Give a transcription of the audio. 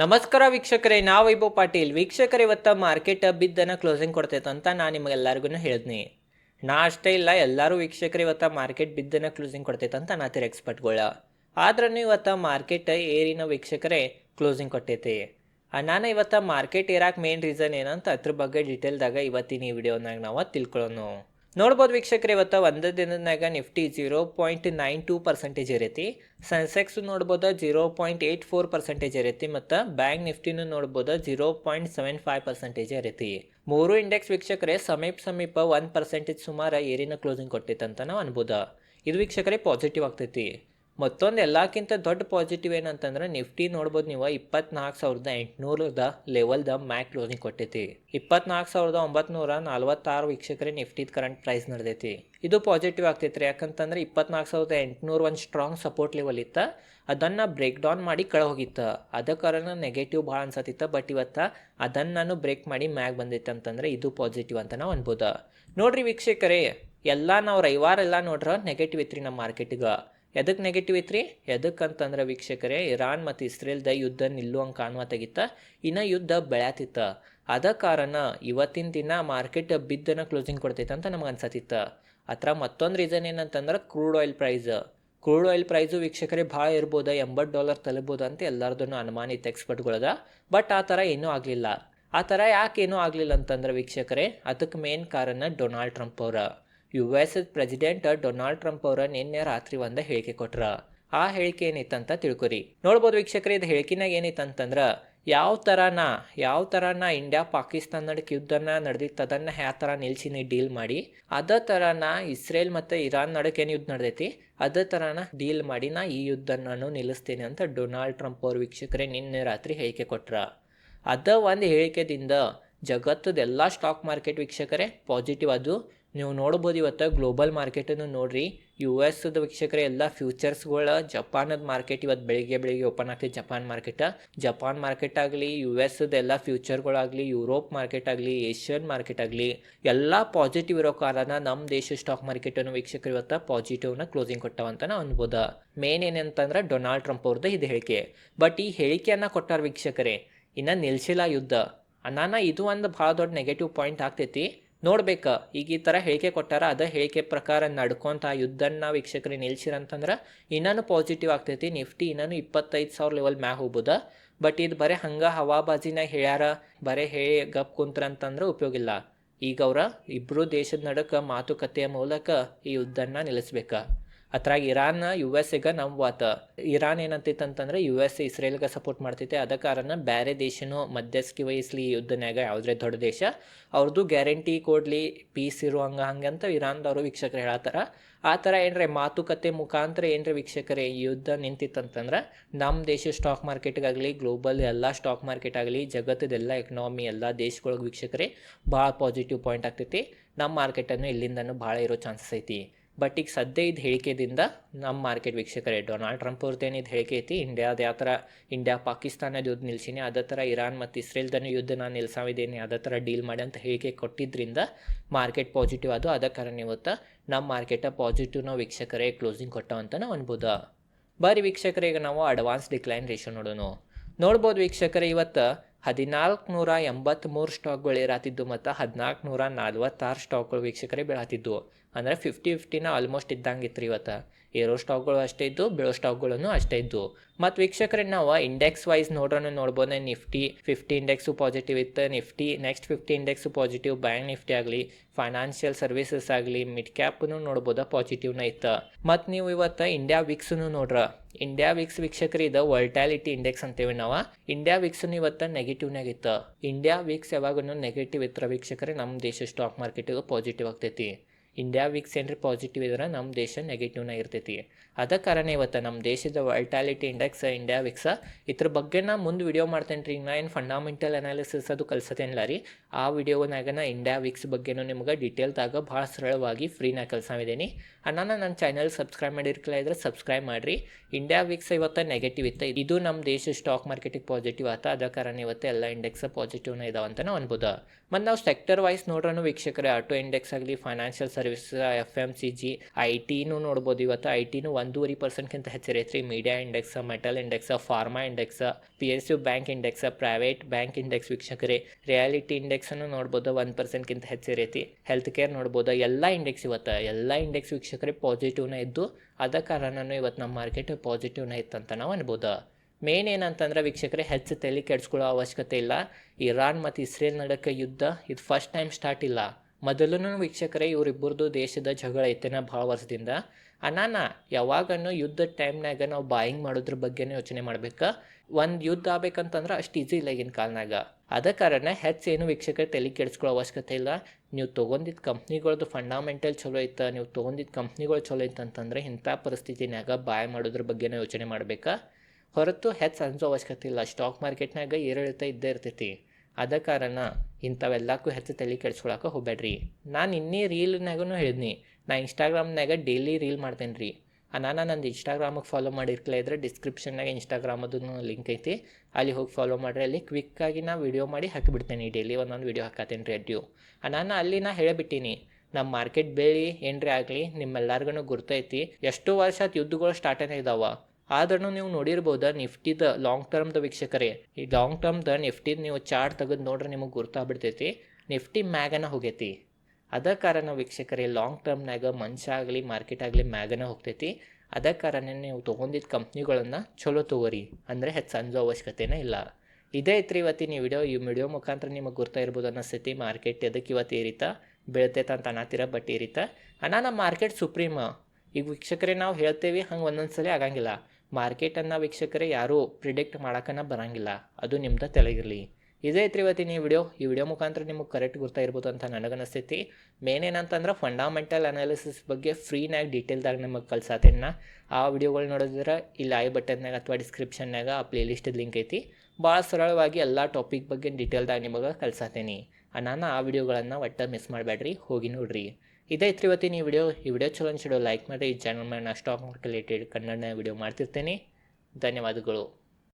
ನಮಸ್ಕಾರ ವೀಕ್ಷಕರೇ ನಾ ವೈಭವ್ ಪಾಟೀಲ್. ವೀಕ್ಷಕರೇ, ಇವತ್ತು ಮಾರ್ಕೆಟ್ ಬಿದ್ದನ ಕ್ಲೋಸಿಂಗ್ ಕೊಡ್ತೈತೆ ಅಂತ ನಾನು ನಿಮಗೆಲ್ಲರಿಗೂ ಹೇಳಿದ್ನಿ. ನಾ ಅಷ್ಟೇ ಇಲ್ಲ, ಎಲ್ಲರೂ ವೀಕ್ಷಕರೇ, ಇವತ್ತು ಮಾರ್ಕೆಟ್ ಬಿದ್ದನ ಕ್ಲೋಸಿಂಗ್ ಕೊಡ್ತೈತೆ ಅಂತ ನಾತಿರ ಎಕ್ಸ್ಪರ್ಟ್ಗಳ ಆದ್ರೂ ಇವತ್ತು ಮಾರ್ಕೆಟ್ ಏರಿನ ವೀಕ್ಷಕರೇ ಕ್ಲೋಸಿಂಗ್ ಕೊಟ್ಟೈತಿ. ನಾನು ಇವತ್ತು ಮಾರ್ಕೆಟ್ ಏರಾಕ್ ಮೇನ್ ರೀಸನ್ ಏನಂತ ಅದ್ರ ಬಗ್ಗೆ ಡೀಟೇಲ್ದಾಗ ಇವತ್ತಿನ ಈ ವಿಡಿಯೋನಾಗ ನಾವು ತಿಳ್ಕೊಳ್ಳೋಣ ನೋಡ್ಬೋದು ವೀಕ್ಷಕರು, ಇವತ್ತು ಒಂದು ದಿನದಾಗ Nifty zero point nine two percentage ಇರೈತಿ. Sensex ನೋಡ್ಬೋದು zero point eight four percentage ಇರೈತಿ ಮತ್ತು ಬ್ಯಾಂಕ್ ನಿಫ್ಟಿನೂ ನೋಡ್ಬೋದು zero point seven five percentage ಇರೈತಿ. ಮೂರು ಇಂಡೆಕ್ಸ್ ವೀಕ್ಷಕರೇ, ಸಮೀಪ ಸಮೀಪ ಒನ್ ಪರ್ಸೆಂಟೇಜ್ ಸುಮಾರು ಏರಿನ ಕ್ಲೋಸಿಂಗ್ ಕೊಟ್ಟಿತ್ತು ಅಂತ ನಾವು ಅನ್ಬೋದು. ಇದು ವೀಕ್ಷಕರೇ ಪಾಸಿಟಿವ್ ಆಗ್ತೈತಿ. ಮತ್ತೊಂದು ಎಲ್ಲಕ್ಕಿಂತ ದೊಡ್ಡ ಪಾಸಿಟಿವ್ ಏನಂತಂದ್ರೆ ನಿಫ್ಟಿ ನೋಡ್ಬೋದು ನೀವು ಇಪ್ಪತ್ನಾಲ್ಕು ಸಾವಿರದ ಎಂಟುನೂರದ ಲೆವೆಲ್ದ ಮ್ಯಾಕ್ ಕ್ಲೋಸಿಂಗ್ ಕೊಟ್ಟೈತಿ. ಇಪ್ಪತ್ನಾಲ್ಕು ಸಾವಿರದ ಒಂಬತ್ನೂರ ನಲ್ವತ್ತಾರು ವೀಕ್ಷಕರೇ ನಿಫ್ಟಿದ ಕರೆಂಟ್ ಪ್ರೈಸ್ ನಡೆದೈತಿ. ಇದು ಪಾಸಿಟಿವ್ ಆಗ್ತೈತ್ರಿ, ಯಾಕಂತಂದ್ರೆ ಇಪ್ಪತ್ನಾಲ್ಕು ಸಾವಿರದ ಎಂಟುನೂರು ಒಂದು ಸ್ಟ್ರಾಂಗ್ ಸಪೋರ್ಟ್ ಲೆವೆಲ್ ಇತ್ತು, ಅದನ್ನು ಬ್ರೇಕ್ ಡೌನ್ ಮಾಡಿ ಕಳೆ ಹೋಗಿತ್ತು. ಅದ ಕಾರಣ ನೆಗೆಟಿವ್ ಭಾಳ ಅನ್ಸತ್ತಿತ್ತು ಬಟ್ ಇವತ್ತು ಅದನ್ನು ನಾನು ಬ್ರೇಕ್ ಮಾಡಿ ಮ್ಯಾಗ್ ಬಂದಿತ್ತು ಅಂತಂದ್ರೆ ಇದು ಪಾಸಿಟಿವ್ ಅಂತ ನಾವು ಅನ್ಬೋದು. ನೋಡ್ರಿ ವೀಕ್ಷಕರೇ, ಎಲ್ಲ ನಾವು ರವಿವಾರ ಎಲ್ಲ ನೋಡ್ರ ನೆಗೆಟಿವ್ ಐತ್ರಿ ನಮ್ಮ ಮಾರ್ಕೆಟಿಗೆ ಎದಕ್ಕೆ ನೆಗೆಟಿವ್ ಐತ್ರಿ? ಎದಕ್ಕೆ ಅಂತಂದ್ರೆ ವೀಕ್ಷಕರೇ, ಇರಾನ್ ಮತ್ತು ಇಸ್ರೇಲ್ದ ಯುದ್ಧ ನಿಲ್ಲುವಂಗೆ ಕಾಣುವತ್ತಾಗಿತ್ತ ಇನ್ನು ಯುದ್ಧ ಬೆಳ್ಯಾತಿತ್ತ. ಅದ ಕಾರಣ ಇವತ್ತಿನ ದಿನ ಮಾರ್ಕೆಟ್ ಬಿದ್ದನ ಕ್ಲೋಸಿಂಗ್ ಕೊಡ್ತೈತೆ ಅಂತ ನಮ್ಗೆ ಅನ್ಸತ್ತಿತ್ತ ಅತ್ರ ಮತ್ತೊಂದು ರೀಸನ್ ಏನಂತಂದ್ರೆ crude oil price crude oil price ವೀಕ್ಷಕರೇ ಭಾಳ ಇರ್ಬೋದು, ಎಂಬತ್ತು ಡಾಲರ್ ತಲುಬೋದು ಅಂತ ಎಲ್ಲರದನ್ನು ಅನುಮಾನಿತ ಎಕ್ಸ್ಪರ್ಟ್ಗಳದ ಬಟ್ ಆ ಥರ ಏನೂ ಆಗಲಿಲ್ಲ. ಆ ಥರ ಯಾಕೆ ಏನೂ ಆಗಲಿಲ್ಲ ಅಂತಂದ್ರೆ ವೀಕ್ಷಕರೇ ಅದಕ್ಕೆ ಮೇನ್ ಕಾರಣ ಡೊನಾಲ್ಡ್ ಟ್ರಂಪ್ ಅವರ. U S president Donald Trump ಅವರ ನಿನ್ನೆ ರಾತ್ರಿ ಒಂದು ಹೇಳಿಕೆ ಕೊಟ್ರ. ಆ ಹೇಳಿಕೆ ಏನಿತ್ತಂತ ತಿಳ್ಕೊರಿ. ನೋಡ್ಬೋದು ವೀಕ್ಷಕರೇ, ಇದು ಹೇಳಿಕೆನಾಗ ಏನಿತ್ತಂತಂದ್ರ, ಯಾವ ಥರನ ಯಾವ ಥರನ ಇಂಡಿಯಾ ಪಾಕಿಸ್ತಾನ ನಡಕ್ಕೆ ಯುದ್ಧನ ನಡೆದಿತ್ತು ಅದನ್ನು ಯಾವ ಥರ ನಿಲ್ಸಿನಿ, ಡೀಲ್ ಮಾಡಿ, ಅದೇ ಥರನ ಇಸ್ರೇಲ್ ಮತ್ತು ಇರಾನ್ ನಡಕ್ಕೆ ಏನು ಯುದ್ಧ ನಡೆದೈತಿ, ಅದೇ ಥರನ ಡೀಲ್ ಮಾಡಿ ನಾ ಈ ಯುದ್ಧ ನಾನು ನಿಲ್ಲಿಸ್ತೇನೆ ಅಂತ ಡೊನಾಲ್ಡ್ ಟ್ರಂಪ್ ಅವ್ರ ವೀಕ್ಷಕರೇ ನಿನ್ನೆ ರಾತ್ರಿ ಹೇಳಿಕೆ ಕೊಟ್ರ. ಅದ ಒಂದು ಹೇಳಿಕೆದಿಂದ ಜಗತ್ತದ ಎಲ್ಲ ಸ್ಟಾಕ್ ಮಾರ್ಕೆಟ್ ವೀಕ್ಷಕರೇ, ಪಾಸಿಟಿವ್ ಅದು ನೀವು ನೋಡ್ಬೋದು ಇವತ್ತು ಗ್ಲೋಬಲ್ ಮಾರ್ಕೆಟನ್ನು ನೋಡ್ರಿ. ಯು ಎಸ್ದ ವೀಕ್ಷಕರೇ ಎಲ್ಲ ಫ್ಯೂಚರ್ಸ್ಗಳ ಜಪಾನದ ಮಾರ್ಕೆಟ್ ಇವತ್ತು ಬೆಳಿಗ್ಗೆ ಬೆಳಿಗ್ಗೆ ಓಪನ್ ಆಗ್ತಿದೆ ಜಪಾನ್ ಮಾರ್ಕೆಟ ಜಪಾನ್ ಮಾರ್ಕೆಟ್ ಆಗಲಿ ಯು ಎಸ್ದ ಎಲ್ಲ ಫ್ಯೂಚರ್ಗಳಾಗಲಿ ಯುರೋಪ್ ಮಾರ್ಕೆಟ್ ಆಗಲಿ ಏಷ್ಯನ್ ಮಾರ್ಕೆಟ್ ಆಗಲಿ, ಎಲ್ಲ ಪಾಸಿಟಿವ್ ಇರೋ ಕಾರಣ ನಮ್ಮ ದೇಶ ಸ್ಟಾಕ್ ಮಾರ್ಕೆಟನ್ನು ವೀಕ್ಷಕರು ಇವತ್ತು ಪಾಸಿಟಿವ್ನ ಕ್ಲೋಸಿಂಗ್ ಕೊಟ್ಟವಂತ ನಾವು ಅನ್ಬೋದು. ಮೇನ್ ಏನಂತಂದ್ರೆ ಡೊನಾಲ್ಡ್ ಟ್ರಂಪ್ ಅವ್ರದ್ದು ಇದು ಹೇಳಿಕೆ. ಬಟ್ ಈ ಹೇಳಿಕೆಯನ್ನು ಕೊಟ್ಟಾರ ವೀಕ್ಷಕರೇ, ಇನ್ನು ನಿಲ್ಸಿಲ್ಲ ಯುದ್ಧ. ಅನಾನ ಇದು ಒಂದು ಭಾಳ ದೊಡ್ಡ ನೆಗೆಟಿವ್ ಪಾಯಿಂಟ್ ಆಗ್ತೈತಿ. ನೋಡ್ಬೇಕು. ಈಗ ಈ ಥರ ಹೇಳಿಕೆ ಕೊಟ್ಟಾರ, ಅದ ಹೇಳಿಕೆ ಪ್ರಕಾರ ನಡ್ಕೊಂತ ಯುದ್ಧನ ವೀಕ್ಷಕರಿಗೆ ನಿಲ್ಸಿರಂತಂದ್ರೆ ಇನ್ನೂ ಪಾಸಿಟಿವ್ ಆಗ್ತೈತಿ. ನಿಫ್ಟಿ ಇನ್ನೂ ಇಪ್ಪತ್ತೈದು ಸಾವಿರ ಲೆವೆಲ್ ಮ್ಯಾಗ ಹೋಗ್ಬೋದ. ಬಟ್ ಇದು ಬರೀ ಹಂಗೆ ಹವಾಬಾಜಿನಾಗ ಹೇಳ್ಯಾರ, ಬರೇ ಹೇಳಿ ಗಪ್ ಕುಂತ್ರಂತಂದ್ರೆ ಉಪಯೋಗ ಇಲ್ಲ. ಈಗ ಅವರ ಇಬ್ಬರು ದೇಶದ ನಡಕ ಮಾತುಕತೆಯ ಮೂಲಕ ಈ ಯುದ್ಧನ ನಿಲ್ಲಿಸ್ಬೇಕು. ಅದ್ರಾಗ ಇರಾನ್ ಯು ಎಸ್ ಎಗ ನಂಬಾತ ಇರಾನ್ ಏನಂತೈತೆ ಅಂತಂದ್ರೆ ಯು ಎಸ್ ಇಸ್ರೇಲ್ಗೆ ಸಪೋರ್ಟ್ ಮಾಡ್ತೈತೆ ಅದ ಕಾರಣ ಬೇರೆ ದೇಶನೂ ಮಧ್ಯಸ್ಥಿಕೆ ವಹಿಸ್ಲಿ ಯುದ್ಧನ್ಯಾಗ ಯಾವುದೇ ದೊಡ್ಡ ದೇಶ. ಅವ್ರದ್ದು ಗ್ಯಾರಂಟಿ ಕೊಡ್ಲಿ ಪೀಸ್ ಹಾಗೆ ಅಂತ ಇರಾನ್ದವರು ವೀಕ್ಷಕರು ಹೇಳತ್ತಾರ ಆ ಥರ ಏನ್ರೆ ಮಾತುಕತೆ ಮುಖಾಂತರ ಏನ್ರೆ ವೀಕ್ಷಕರೇ ಯುದ್ಧ ನಿಂತಿತ್ತಂತಂದ್ರೆ ನಮ್ಮ ದೇಶ ಸ್ಟಾಕ್ ಮಾರ್ಕೆಟ್ಗಾಗಲಿ ಗ್ಲೋಬಲ್ ಎಲ್ಲ ಸ್ಟಾಕ್ ಮಾರ್ಕೆಟ್ ಆಗಲಿ ಜಗತ್ತದೆಲ್ಲ ಎಕನಾಮಿ ಎಲ್ಲ ದೇಶಗಳಿಗೆ ವೀಕ್ಷಕರೇ ಭಾಳ ಪಾಸಿಟಿವ್ ಪಾಯಿಂಟ್ ಆಗ್ತೈತಿ. ನಮ್ಮ ಮಾರ್ಕೆಟನ್ನು ಇಲ್ಲಿಂದನೂ ಭಾಳ ಇರೋ ಚಾನ್ಸಸ್ ಐತಿ. ಬಟ್ ಈಗ ಸದ್ಯ ಇದು ಹೇಳಿಕೆದಿಂದ ನಮ್ಮ ಮಾರ್ಕೆಟ್ ವೀಕ್ಷಕರೇ ಡೊನಾಲ್ಡ್ ಟ್ರಂಪ್ ಅವ್ರದ್ದೇನು ಇದು ಹೇಳಿಕೆ ಐತಿ? ಇಂಡಿಯಾದ ಯಾವ ಥರ ಇಂಡಿಯಾ ಪಾಕಿಸ್ತಾನದ ಯುದ್ಧ ನಿಲ್ಸೀನಿ, ಅದೇ ಥರ ಇರಾನ್ ಮತ್ತು ಇಸ್ರೇಲ್ದನ್ನು ಯುದ್ಧ ನಾನು ನಿಲ್ಸಾವಿದ್ದೀನಿ ಅದೇ ಥರ ಡೀಲ್ ಮಾಡಿ ಅಂತ ಹೇಳಿಕೆ ಕೊಟ್ಟಿದ್ದರಿಂದ ಮಾರ್ಕೆಟ್ ಪಾಸಿಟಿವ್ ಅದು ಅದ ಕಾರಣ ಇವತ್ತು ನಮ್ಮ ಮಾರ್ಕೆಟ ಪಾಸಿಟಿವ್ನ ವೀಕ್ಷಕರೇ ಕ್ಲೋಸಿಂಗ್ ಕೊಟ್ಟವಂತ ನಾವು ಅನ್ಬೋದು. ಬರೀ ಈಗ ನಾವು ಅಡ್ವಾನ್ಸ್ ಡಿಕ್ಲೈನ್ ರೇಷೋ ನೋಡೋಣ ನೋಡ್ಬೋದು ವೀಕ್ಷಕರೇ, ಇವತ್ತು ಹದಿನಾಲ್ಕು ನೂರ ಎಂಬತ್ತ್ಮೂರು ಸ್ಟಾಕ್ಗಳು ಏರಾತಿದ್ದು ಮತ್ತು ಹದಿನಾಲ್ಕು ನೂರ ನಲ್ವತ್ತಾರು ಸ್ಟಾಕ್ಗಳು ವೀಕ್ಷಕರೇ ಬೀಳತ್ತಿದ್ವು ಅಂದರೆ ಫಿಫ್ಟಿ ಫಿಫ್ಟಿನ ಆಲ್ಮೋಸ್ಟ್ ಇದ್ದಂಗೆ ಇತ್ತು ರೀ ಇವತ್ತು. ಏರೋ ಸ್ಟಾಕ್ಗಳು ಅಷ್ಟೇ ಇದ್ದು, ಬೀಳೋ ಸ್ಟಾಕ್ಗಳನ್ನು ಅಷ್ಟೇ ಇದ್ದು. ಮತ್ತು ವೀಕ್ಷಕರೇ, ನಾವು ಇಂಡೆಕ್ಸ್ ವೈಸ್ ನೋಡ್ರೂ ನೋಡ್ಬೋದು, ನಿಫ್ಟಿ, ಫಿಫ್ಟಿ ಇಂಡೆಕ್ಸು ಪಾಸಿಟಿವ್ ಇತ್ತು, Nifty next fifty index positive bank Nifty ಆಗಲಿ ಫೈನಾನ್ಷಿಯಲ್ ಸರ್ವಿಸಸ್ ಆಗಲಿ ಮಿಡ್ ಕ್ಯಾಪ್ನು ನೋಡ್ಬೋದು ಪಾಸಿಟಿವ್ನ ಇತ್ತು. ಮತ್ತು ನೀವು ಇವತ್ತು ಇಂಡಿಯಾ ವಿಕ್ಸ್ನು ನೋಡ್ರ. ಇಂಡಿಯಾ ವಿಕ್ಸ್ ವೀಕ್ಷಕರು, ಇದು ವರ್ಟ್ಯಾಲಿಟಿ ಇಂಡೆಕ್ಸ್ ಅಂತೇವೆ ನಾವು. ಇಂಡಿಯಾ ವಿಕ್ಸ್ನು ಇವತ್ತು ನೆಗೆಟಿವ್ನಾಗ ಇತ್ತು. ಇಂಡಿಯಾ ವಿಕ್ಸ್ ಯಾವಾಗೂ ನೆಗೆಟಿವ್ ಇತ್ತು ವೀಕ್ಷಕರೇ ನಮ್ಮ ದೇಶ ಸ್ಟಾಕ್ ಮಾರ್ಕೆಟಿಗೆ ಪಾಸಿಟಿವ್ ಆಗ್ತೈತಿ. ಇಂಡಿಯಾ ವಿಕ್ಸ್ ಏನ್ರಿ ಪಾಸಿಟಿವ್ ಇದ್ರೆ ನಮ್ಮ ದೇಶ ನೆಗೆಟಿವ್ನ ಇರ್ತೈತಿ. ಅದ ಕಾರಣ ಇವತ್ತು ನಮ್ಮ ದೇಶದ ವೈಟಾಲಿಟಿ ಇಂಡೆಕ್ಸ್ ಇಂಡಿಯಾ ವಿಕ್ಸ ಇದ್ರ ಬಗ್ಗೆ ನಾ ಮುಂದೆ ವಿಡಿಯೋ ಮಾಡ್ತೇನೆ ರೀ ನಾ ಏನು ಫಂಡಾಮೆಂಟಲ್ ಅನಾಲಿಸಿಸ್ ಅದು ಕಲ್ಸತ್ತೇನಿಲ್ಲ ರೀ ಆ ವಿಡಿಯೋನಾಗ ನಾ ಇಂಡಿಯಾ ವಿಕ್ಸ್ ಬಗ್ಗೆನೂ ನಿಮ್ಗೆ ಡೀಟೇಲ್ದಾಗ ಭಾಳ ಸರಳವಾಗಿ ಫ್ರೀನಾಗ ಕಲ್ಸಾವಿದ್ದೀನಿ ಅಣ್ಣ ನನ್ನ ಚಾನಲ್ ಸಬ್ಸ್ಕ್ರೈಬ್ ಮಾಡಿರ್ಕಲ್ಲ ಇದ್ರೆ ಸಬ್ಸ್ಕ್ರೈಬ್ ಮಾಡಿರಿ. ಇಂಡಿಯಾ ವಿಕ್ಸ್ ಇವತ್ತು ನೆಗೆಟಿವ್ ಇತ್ತು. ಇದು ನಮ್ಮ ದೇಶ ಸ್ಟಾಕ್ ಮಾರ್ಕೆಟಿಗೆ ಪಾಸಿಟಿವ್ ಆತ. ಅದ ಕಾರಣ ಇವತ್ತು ಎಲ್ಲ ಇಂಡೆಕ್ಸ್ ಪಾಸಿಟಿವ್ನ ಇದಾವಂತ ಅನ್ಬೋದು. ಮತ್ತು ನಾವು ಸೆಕ್ಟರ್ ವೈಸ್ ನೋಡ್ರೂ ವೀಕ್ಷಕರೇ ಆಟೋ ಇಂಡೆಕ್ಸ್ ಆಗಲಿ financial service F M C G I ಟಿನೂ ನೋಡ್ಬೋದು. ಇವತ್ತು ಐ ಟಿನೂ ಒಂದೂವರೆ ಪರ್ಸೆಂಟ್ಗಿಂತ ಹೆಚ್ಚರೈತ್ರಿ media index metal index pharma index P S U bank index private bank index ವೀಕ್ಷಕರೇ ರಿಯಾಲಿಟಿ ಇಂಡೆಕ್ಸನ್ನು ನೋಡ್ಬೋದು. ಒನ್ ಪರ್ಸೆಂಟ್ಗಿಂತ ಹೆಚ್ಚಿರೈತಿ ಹೆಲ್ತ್ ಕೇರ್ ನೋಡ್ಬೋದು. ಎಲ್ಲ ಇಂಡೆಕ್ಸ್ ಇವತ್ತು, ಎಲ್ಲ ಇಂಡೆಕ್ಸ್ ವೀಕ್ಷಕರೇ ಪಾಸಿಟಿವ್ನ ಇದ್ದು, ಅದ ಕಾರಣನೂ ಇವತ್ತು ನಮ್ಮ ಮಾರ್ಕೆಟ್ ಪಾಸಿಟಿವ್ನ ಅಂತ ನಾವು ಅನ್ಬೋದು. ಮೇನ್ ಏನಂತಂದ್ರೆ ವೀಕ್ಷಕರೇ, ಹೆಚ್ಚು ತಲೆ ಕೆಡ್ಸ್ಕೊಳ್ಳೋ ಅವಶ್ಯಕತೆ ಇಲ್ಲ. ಇರಾನ್ ಮತ್ತು ಇಸ್ರೇಲ್ ನಡಕ್ಕೆ ಯುದ್ಧ, ಇದು ಫಸ್ಟ್ ಟೈಮ್ ಸ್ಟಾರ್ಟ್ ಇಲ್ಲ. ಮೊದಲೂ ವೀಕ್ಷಕರೇ, ಇವರಿಬ್ಬರದು ದೇಶದ ಜಗಳ ಐತೆನ ಭಾಳ ವರ್ಷದಿಂದ. ಅನಾನ ಯಾವಾಗನು ಯುದ್ಧದ ಟೈಮ್ನಾಗ ನಾವು ಬಾಯಿಂಗ್ ಮಾಡೋದ್ರ ಬಗ್ಗೆನೇ ಯೋಚನೆ ಮಾಡ್ಬೇಕು. ಒಂದು ಯುದ್ಧ ಆಗ್ಬೇಕಂತಂದ್ರೆ ಅಷ್ಟು ಈಸಿ ಇಲ್ಲ ಈಗಿನ ಕಾಲನಾಗ ಅದ ಕಾರಣ ಹೆಚ್ಚು ಏನು ವೀಕ್ಷಕರು ತಲೆ ಕೆಡಿಸ್ಕೊಳ್ಳೋ ಅವಶ್ಯಕತೆ ಇಲ್ಲ. ನೀವು ತೊಗೊಂಡಿದ್ದ ಕಂಪ್ನಿಗಳದ್ದು ಫಂಡಾಮೆಂಟಲ್ ಚಲೋ ಐತೆ, ನೀವು ತೊಗೊಂಡಿದ್ದ ಕಂಪ್ನಿಗಳು ಚಲೋ ಐತೆ ಅಂತಂದ್ರೆ ಇಂಥ ಪರಿಸ್ಥಿತಿನಾಗ ಬಾಯ್ ಮಾಡೋದ್ರ ಬಗ್ಗೆನೇ ಯೋಚನೆ ಮಾಡ್ಬೇಕಾ. ಹೊರತು ಹೆಚ್ಚು ಅನ್ಸೋ ಅವಶ್ಯಕತೆ ಇಲ್ಲ. ಸ್ಟಾಕ್ ಮಾರ್ಕೆಟ್ನಾಗ ಏರಿಳಿತ ಇದ್ದೇ ಇರ್ತೈತಿ. ಅದ ಕಾರಣ ಇಂಥವೆಲ್ಲಕ್ಕೂ ಹೆಚ್ಚು ತಲೆ ಕೆಡ್ಸ್ಕೊಳಕ್ಕೆ ಹೋಗ್ಬೇಡ್ರಿ. ನಾನು ಇನ್ನೇ ರೀಲ್ನಾಗೂ ಹೇಳಿದ್ನಿ. ನಾ ಇನ್ಸ್ಟಾಗ್ರಾಮ್ನಾಗ ಡೈಲಿ ರೀಲ್ ಮಾಡ್ತೇನೆ ರೀ ನಾನು ನಂದು ಇನ್ಸ್ಟಾಗ್ರಾಮಿಗೆ ಫಾಲೋ ಮಾಡಿರ್ಕಲ ಇದ್ರೆ ಡಿಸ್ಕ್ರಿಪ್ಷನ್ನಾಗ ಇನ್ಸ್ಟಾಗ್ರಾಮದು ಲಿಂಕ್ ಐತಿ. ಅಲ್ಲಿ ಹೋಗಿ ಫಾಲೋ ಮಾಡಿರಿ. ಅಲ್ಲಿ ಕ್ವಿಕ್ಕಾಗಿ ನಾ ವಿಡಿಯೋ ಮಾಡಿ ಹಾಕಿಬಿಡ್ತೇನೆ. ಡೈಲಿ ಒಂದೊಂದು ವೀಡಿಯೋ ಹಾಕತ್ತೇನೆ ರೀ ಅಡ್ಯೂ ನಾನು ಅಲ್ಲಿ ನಾ ಹೇಳಿಬಿಟ್ಟೀನಿ. ನಮ್ಮ ಮಾರ್ಕೆಟ್ ಬೇಳಿ ಏನ್ರಿ ಆಗಲಿ ನಿಮ್ಮೆಲ್ಲರಿಗೂ ಗುರ್ತೈತಿ. ಎಷ್ಟೋ ವರ್ಷ ಯುದ್ಧಗಳು ಸ್ಟಾರ್ಟನೇ ಇದಾವ ಆದ್ರೂ ನೀವು ನೋಡಿರ್ಬೋದು ನಿಫ್ಟಿದ ಲಾಂಗ್ ಟರ್ಮ್ದ ವೀಕ್ಷಕರೇ? ಈ ಲಾಂಗ್ ಟರ್ಮ್ದ ನಿಫ್ಟಿದ ನೀವು ಚಾರ್ಟ್ ತೆಗೆದು ನೋಡ್ರೆ ನಿಮಗೆ ಗುರ್ತಾಗ್ಬಿಡ್ತೈತಿ. ನಿಫ್ಟಿ ಮ್ಯಾಗನ ಹೋಗೈತಿ. ಅದ ಕಾರಣ ವೀಕ್ಷಕರೇ ಲಾಂಗ್ ಟರ್ಮ್ನಾಗ ಮನುಷ್ಯ ಆಗಲಿ ಮಾರ್ಕೆಟ್ ಆಗಲಿ ಮ್ಯಾಗನ ಹೋಗ್ತೈತಿ. ಅದ ಕಾರಣ ನೀವು ತೊಗೊಂಡಿದ್ದ ಕಂಪ್ನಿಗಳನ್ನು ಚಲೋ ತೊಗೋರಿ. ಅಂದರೆ ಹೆಚ್ಚು ಅಂಜೋ ಅವಶ್ಯಕತೆನೇ ಇಲ್ಲ. ಇದೇ ಐತ್ರಿ ಇವತ್ತಿನ ವಿಡಿಯೋ ಈ ವಿಡಿಯೋ ಮುಖಾಂತರ ನಿಮಗೆ ಗೊತ್ತಾ ಇರ್ಬೋದು ಅನ್ನಿಸ್ತೈತಿ ಮಾರ್ಕೆಟ್ ಎದಕ್ಕೆ ಇವತ್ತು ಏರಿತಾ ಬೀಳ್ತೈತೆ ಅಂತ ಅನ್ನತ್ತೀರ ಬಟ್ ಏರಿತಾ ಅಣ್ಣ ನಮ್ಮ ಮಾರ್ಕೆಟ್ ಸುಪ್ರೀಮ. ಈಗ ವೀಕ್ಷಕರೇ, ನಾವು ಹೇಳ್ತೇವೆ, ಹಂಗೆ ಒಂದೊಂದು ಸಲ ಆಗಂಗಿಲ್ಲ. ಮಾರ್ಕೆಟನ್ನು ವೀಕ್ಷಕರೇ ಯಾರೂ ಪ್ರಿಡಿಕ್ಟ್ ಮಾಡೋಕ್ಕನ ಬರಂಗಿಲ್ಲ. ಅದು ನಿಮ್ದು ತಲೆಗಿರಲಿ. ಇದೇ ಐತ್ರಿ ಇವತ್ತಿನ ಈ ವಿಡಿಯೋ ಈ ವಿಡಿಯೋ ಮುಖಾಂತರ ನಿಮಗೆ ಕರೆಕ್ಟ್ ಗೊತ್ತಾ ಇರ್ಬೋದು ಅಂತ ನನಗನ್ನಿಸ್ತೈತಿ ಮೇನ್ ಏನಂತಂದ್ರೆ ಫಂಡಾಮೆಂಟಲ್ ಅನಾಲಿಸಿಸ್ ಬಗ್ಗೆ ಫ್ರೀನಾಗ ಡೀಟೇಲ್ದಾಗ ನಿಮಗೆ ನಾ ಆ ವಿಡಿಯೋಗಳು ನೋಡಿದ್ರೆ ಇಲ್ಲಿ ಐ ಬಟನ್ನಾಗ ಅಥವಾ ಡಿಸ್ಕ್ರಿಪ್ಷನ್ನಾಗ ಆ ಪ್ಲೇಲಿಸ್ಟ್ ಲಿಂಕ್ ಐತಿ. ಭಾಳ ಸರಳವಾಗಿ ಎಲ್ಲ ಟಾಪಿಕ್ ಬಗ್ಗೆ ಡೀಟೇಲ್ದಾಗ ನಿಮಗೆ ಕಳ್ಸಾತೇನೆ. ನಾನು ಆ ವಿಡಿಯೋಗಳನ್ನು ಒಟ್ಟು ಮಿಸ್ ಮಾಡಬೇಡ್ರಿ ಹೋಗಿ ನೋಡ್ರಿ. ಇದೈತ್ರಿ ಇವತ್ತಿನ ಈ ವಿಡಿಯೋ ಈ ವಿಡಿಯೋ ಚಲೋ ಅನ್ಸಿಡೋ ಲೈಕ್ ಮಾಡಿ, ಈ ಚಾನಲ್ ಮೇಲೆ ನಾನು stock market related Kannada video ಮಾಡ್ತಿರ್ತೇನೆ. ಧನ್ಯವಾದಗಳು.